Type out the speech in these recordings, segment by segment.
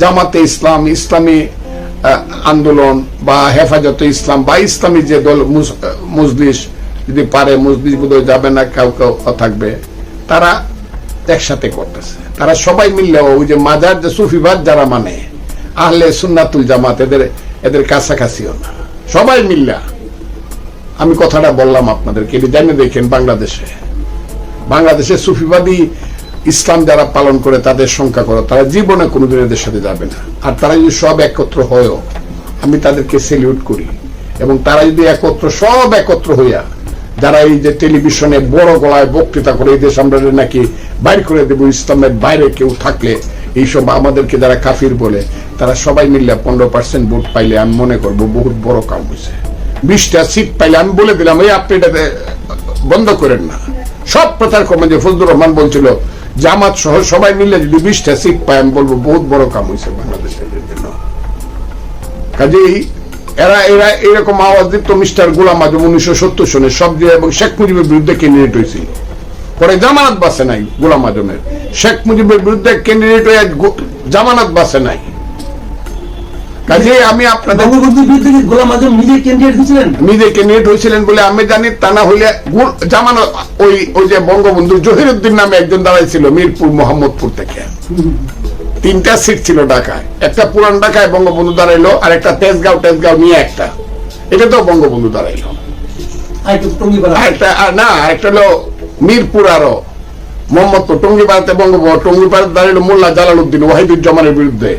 জামাতে ইসলাম, ইসলামী আন্দোলন বা হেফাজতে ইসলাম বা ইসলামী যে দল মজলিস, যদি পারে মজলিস বোধহয় যাবে না, কেউ কেউ থাকবে, তারা একসাথে করতেছে। তারা সবাই মিললে ওই যে মাজার, যে সুফিবাদ যারা মানে আহলে সুন্নাতুল জামাত, এদের এদের কাছাকাছিও না। সবাই মিল্লা। আমি কথাটা বললাম আপনাদেরকে জানিয়ে দেখেন বাংলাদেশে। বাংলাদেশে সুফিবাদী ইসলাম যারা পালন করে তাদের সংখ্যা করো, তারা জীবনে কোনোদিন এদের সাথে যাবে না। আর তারা যদি সব একত্র হয়ও, আমি তাদেরকে সেলিউট করি। এবং তারা যদি একত্র, সব একত্র হইয়া, যারা এই যে টেলিভিশনে বড় গলায় বক্তৃতা করে, এই দেশ আমরা নাকি বাইর করে দেবো, ইসলামের বাইরে কেউ থাকলে, এইসব আমাদেরকে যারা কাফির বলে, তারা সবাই মিললে পনেরো পার্সেন্ট ভোট পাইলে আমি মনে করব বহুত বড় কাম হয়েছে বিশটা সিট পাইলে আমি বলে দিলাম, এই আপনি এটাতে বন্ধ করেন না। সব প্রচার কর্মে যে ফজলুর রহমান বলছিল জামাত সহ সবাই মিলে যদি বিশটা সিট পায়, আমি বলব বহুত বড় কাম হয়েছে বাংলাদেশের জন্য। কাজেই এরা এরা এরকম আওয়াজ দিত মিস্টার গোলাম আজম উনিশশো সত্তর সনে সব দিয়ে এবং শেখ মুজিবের বিরুদ্ধে ক্যান্ডিডেট হয়েছিল পরে জামানত বাসে নাই গোলাম আজমের। শেখ মুজিবের বিরুদ্ধে ক্যান্ডিডেট হয়ে জামানত বাসে নাই। কাজেই আমি আপনাদের বঙ্গবন্ধুর বিরুদ্ধে গোলাম আজম নিজে ক্যান্ডিডেট হয়েছিলেন? নিজে ক্যান্ডিডেট হয়েছিলেন বলে আমি জানি তা না জামানো ওই ওই যে বঙ্গবন্ধু জহিরুদ্দিন নামে একজন দাঁড়াইছিল মিরপুর মোহাম্মদপুর থেকে। তিনটা সিট ছিল ঢাকায়। একটা পুরান ঢাকায় বঙ্গবন্ধু দাঁড়াইলো আর একটা তেজগাঁও টেজগাঁও নিয়ে একটা। এটা তো বঙ্গবন্ধু দাঁড়াইলো। না একটা হলো মিরপুর আরও। মোহাম্মদপুর টঙ্গিপাড়াতে বঙ্গবন্ধু টঙ্গিপাড়াতে দাঁড়াইলো মোল্লা জালালউদ্দিন ওয়াহিদুজ্জামানের বিরুদ্ধে।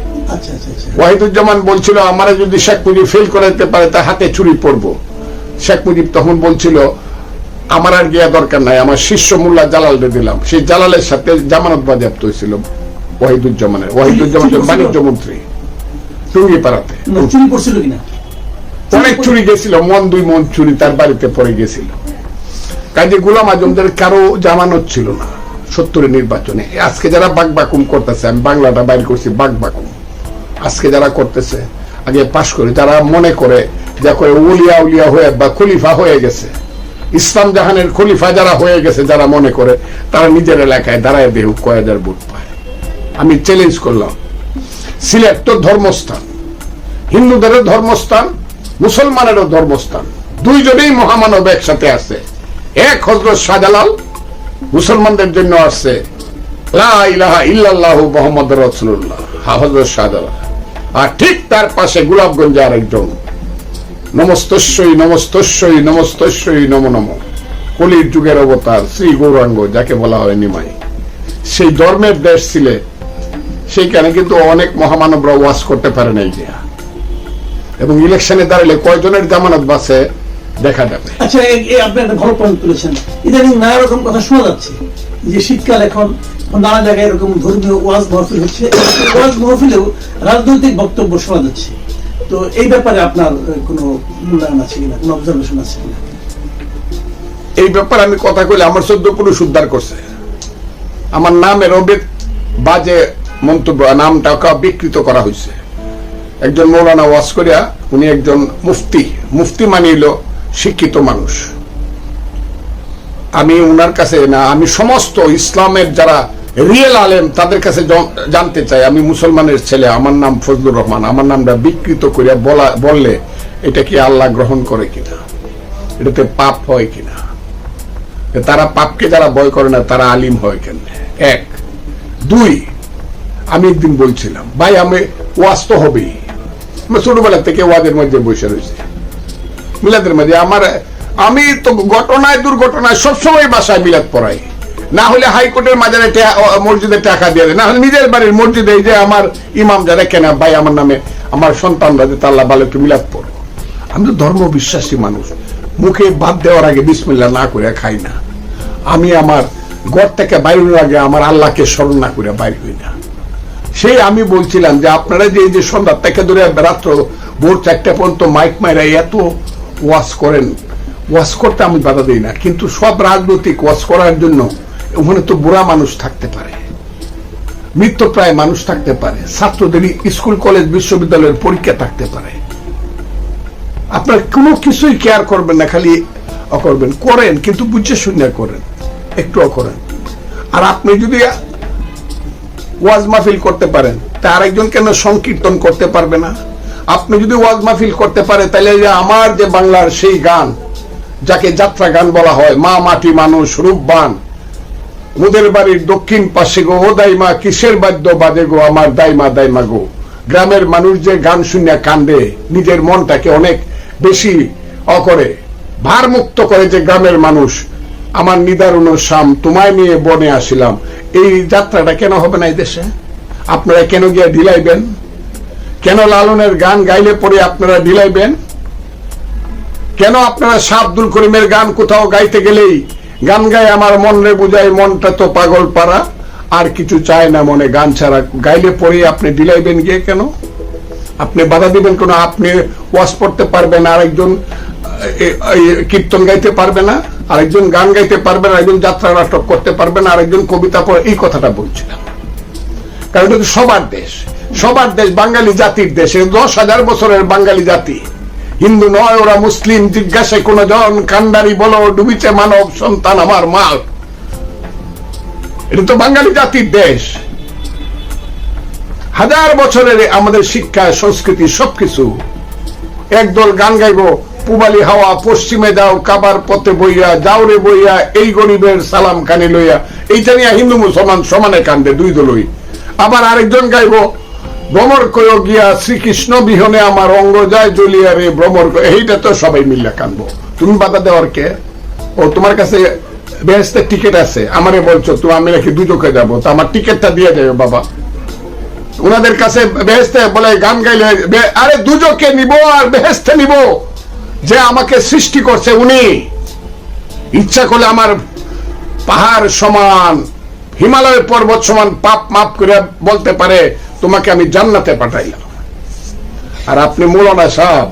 ওয়াহিদুজ্জামান বলছিল আমারা যদি শেখ মুজিব ফেল করাতে পারে তা হাতে চুরি পড়ব। শেখ মুজিব তখন বলছিল আমার আর গিয়া দরকার নাই আমার শিষ্য মোল্লা জালালকে দিলাম। সেই জালালের সাথে জামানত বাজেয়াপ্ত হয়েছিল ওয়াহিদুজ্জামানের ওয়াহিদুজ্জামান বাণিজ্য মন্ত্রী টুঙ্গিপাড়াতে না, চুরি করছিল কিনা? অনেক চুরি গেছিল মন দুই মন চুরি তার বাড়িতে পড়ে গেছিল। কাজে গোলাম আজমদের কারও জামানত ছিল না সত্তরের নির্বাচনে। আজকে যারা বাকবাকুম করতেছে আমি বাংলাটা বাইর করছি বাকবাকুম। আজকে যারা করতেছে, আগে পাশ করে যারা মনে করে যা করে উলিয়া উলিয়া হয়ে বা খলিফা হয়ে গেছে। ইসলাম জাহানের খলিফা যারা হয়ে গেছে, যারা মনে করে, তারা নিজের এলাকায় দাঁড়ায় দেহ কয় হাজার ভোট পায়। আমি চ্যালেঞ্জ করলাম। সিলেট তো ধর্মস্থান। হিন্দুদেরও ধর্মস্থান, মুসলমানেরও ধর্মস্থান। দুইজনেই মহামানব একসাথে আছে। এক হজরত শাহজালাল, মুসলমানদের জন্য আসছে লা ইলাহা ইল্লাল্লাহু মোহাম্মদ রসুল্লাহ হজরত শাহজালাল। আর ঠিক তার পাশে গোলাপগঞ্জে আরেকজন। নমস্তস্যই নমস্তস্যই নমস্তস্যই, নম নম। কলির যুগের অবতার শ্রী গৌরাঙ্গ, যাকে বলা হয় নিমাই। সেই ধর্মের দেশ ছিলে, সেইখানে কিন্তু অনেক মহামানবরা ওয়াজ করতে পারে নাই যে। এবং ইলেকশনে দাঁড়ালে কয়জনের জামানত বাসে দেখা যাবে। আচ্ছা আপনি একটা ভালো পয়েন্ট তুলেছেন। ইদানিং নানা রকম কথা শোনা যাচ্ছে। যে শীতকাল এখন নানা জায়গায় এরকম ধর্মীয় ওয়াজ মহফিল হচ্ছে। ওয়াজ মহফিলেও রাজনৈতিক বক্তব্য শোনা যাচ্ছে। তো এই ব্যাপারে আপনার কোনো মূল্যায়ন আছে কিনা? কোনো অবজারভেশন আছে কিনা? এই ব্যাপারে আমি কথা কইলে আমার সদ্য পুরুষ উদ্ধার করছে। আমার নামের অবেদ বাজে মন্তব্য নামটা বিকৃত করা হয়েছে একজন মৌলানা ওয়াজ করিয়া উনি একজন মুফতি। মুফতি মানিল শিক্ষিত মানুষ। আমি উনার কাছে না, আমি সমস্ত ইসলামের যারা রিয়েল আলেম তাদের কাছে জানতে চাই। আমি মুসলমানের ছেলে, আমার নাম ফজলুর রহমান। আমার নামটা বিকৃত করিয়া বলা বললে এটা কি আল্লাহ গ্রহণ করে কিনা? এটাতে পাপ হয় কিনা? তারা পাপকে যারা ভয় করে না, তারা আলিম হয় কেন এক। দুই, আমি একদিন বলছিলাম, ভাই, আমি ওয়াজ তো হবেই। ছোটবেলা থেকে ওয়াজের মধ্যে বসে রয়েছে। মিলাদের মধ্যে আমার আমি তো ঘটনায় দুর্ঘটনায় সবসময় বাসায় মিলাদ পড়াই। না হলে হাইকোর্টের মাজারে মসজিদে টাকা দিয়ে না হলে নিজের বাড়ির মসজিদে যে আমার ইমাম যারা কেনা ভাই আমার নামে, আমার সন্তানরা যে তাল্লা ভালো একটু মিলাদ পড়ো। আমি তো ধর্ম বিশ্বাসী মানুষ। মুখে বাদ দেওয়ার আগে বিসমিল্লা না করে খাই না। আমি আমার ঘর থেকে বাইরের আগে আমার আল্লাহকে স্মরণ না করে বাইর হই না। সেই আমি বলছিলাম যে আপনারা যে এই যে সন্ধ্যা থেকে ধরে রাত্র ভোর চারটা পর্যন্ত মাইক মাইরা এত ওয়াশ করেন ওয়াশ করতে আমি বাধা দিই না। কিন্তু সব রাজনৈতিক ওয়াশ করার জন্য ওখানে তো বুড়া মানুষ থাকতে পারে মৃত্যুপ্রায় মানুষ থাকতে পারে ছাত্রদের স্কুল, কলেজ, বিশ্ববিদ্যালয়ের পরীক্ষা থাকতে পারে। আপনার কোনো কিছুই কেয়ার করবেন না, খালি অ করবেন। করেন, কিন্তু বুঝে শুনে করেন, একটু করেন। আর আপনি যদি ওয়াজ মাহফিল করতে পারেন, তা আরেকজন কেন সংকীর্তন করতে পারবে না? আপনি যদি ওয়াজ মাহফিল করতে পারে তাহলে যে আমার যে বাংলার সেই গান, যাকে যাত্রা গান বলা হয়, মা মাটি মানুষ রূপবান মুদের বাড়ির দক্ষিণ পাশে গো, ও দাইমা, কিসের বাদ্য বাজে গো আমার দাইমা দাইমা গো? গ্রামের মানুষ যে গান শুনিয়া কান্দে, নিজের মনটাকে অনেক বেশি অকরে ভারমুক্ত করে যে গ্রামের মানুষ, আমার নিদারুণ শাম তোমায় নিয়ে বনে আসিলাম। এই যাত্রাটা কেন হবে না এই দেশে? আপনারা কেন গিয়ে ঢিলাইবেন? কেন লালনের গান গাইলে পরে আপনারা ঢিলাইবেন? কেন আপনারা শাহ আব্দুল করিমের গান কোথাও গাইতে গেলেই গান গায় আমার মন রে বুঝায়, মনটা তো পাগল পারা আর কিছু চায় না মনে, গান ছাড়া। গাইলে পরে আপনি দিলাইবেন গিয়ে কেন? আপনি বাধা দিবেন কেন? আপনি ওয়াজ পড়তে পারবেন আরেকজন কীর্তন গাইতে পারবে না, আরেকজন গান গাইতে পারবে না, আরেকজন যাত্রা নাটক করতে পারবে না, আরেকজন কবিতা পড়ে। এই কথাটা বলছিলাম। কারণ এটা সবার দেশ। সবার দেশ, বাঙালি জাতির দেশ। দশ হাজার বছরের বাঙালি জাতি। হিন্দু নয়, ওরা মুসলিম জিজ্ঞাসায় কোন জন, কান্ডারি বলো, ডুবিছে মানব সন্তান আমার মাল। এটা তো বাঙালি জাতির দেশ। হাজার বছরের আমাদের শিক্ষা, সংস্কৃতি, সবকিছু। একদল গান গাইবো, পুবালি হাওয়া, পশ্চিমে যাও, কাবার পথে বইয়া যাও রে বইয়া, এই গরিবের সালাম কানে লইয়া। এইটা নিয়ে হিন্দু মুসলমান সমানে কান্দে, দুই দলই। আবার আরেকজন গাইবো ভ্রমর কয় গিয়া শ্রীকৃষ্ণ বিহনে আমার অঙ্গ যায় জ্বলিয়া রে ভ্রমর এইটা তো সবাই মিল্লা কানবো। তুমি বাধা দেওয়ার কে? ও, তোমার কাছে বেহেস্তের টিকিট আছে। আমারে বলছো তুমি আমি নাকি দুজকে যাব। তো আমার টিকিটটা দিয়ে যাবে বাবা। ওনাদের কাছে বেহেস্তে বলে গান গাইলে আরে দুজকে নিব আর বেহেস্তে নিব। যে আমাকে সৃষ্টি করছে উনি। ইচ্ছা করলে আমার পাহাড় সমান হিমালয় পর্বত সমান পাপ মাপ করে বলতে পারে, তোমাকে আমি জান্নাতে পাঠাইলাম। আর আপনি মৌলানা সাহেব,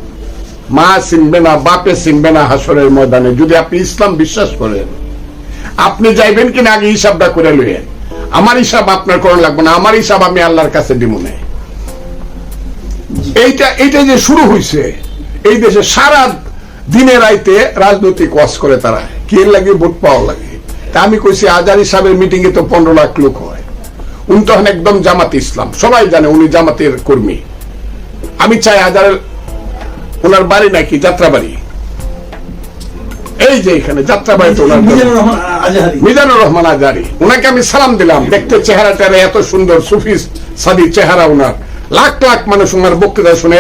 মা চিনবে না, বাপে চিনবে না হাসরের ময়দানে। যদি আপনি ইসলাম বিশ্বাস করেন, আপনি যাইবেন কিনা আগে হিসাবটা করে লইয়েন আমার হিসাব আপনার করা লাগবে না, আমার হিসাব আমি আল্লাহর কাছে দিব না। এইটা এইটা যে শুরু হইছে, এই দেশে সারা দিনে রাইতে রাজনৈতিক ওয়াজ করে তারা। কি লাগে? ভোট পাওয়া লাগে। তা আমি কইছি আজারি সাহেবের মিটিং এ তো পনেরো লাখ লোক হয়। উনি তখন একদম জামাত ইসলাম। সবাই জানে উনি জামাতের কর্মী। আমি চাই আজারের ওনার বাড়ি নাকি যাত্রাবাড়ি? এই যে এখানে ওনার বাড়ি। মিজানুর রহমান আজাহারি মিজানুর রহমান আজারি। ওনাকে আমি সালাম দিলাম দেখতে চেহারাটা এত সুন্দর সুফি সাদি চেহারা ওনার। লাখ লাখ মানুষ ওনার বক্তৃতা শুনে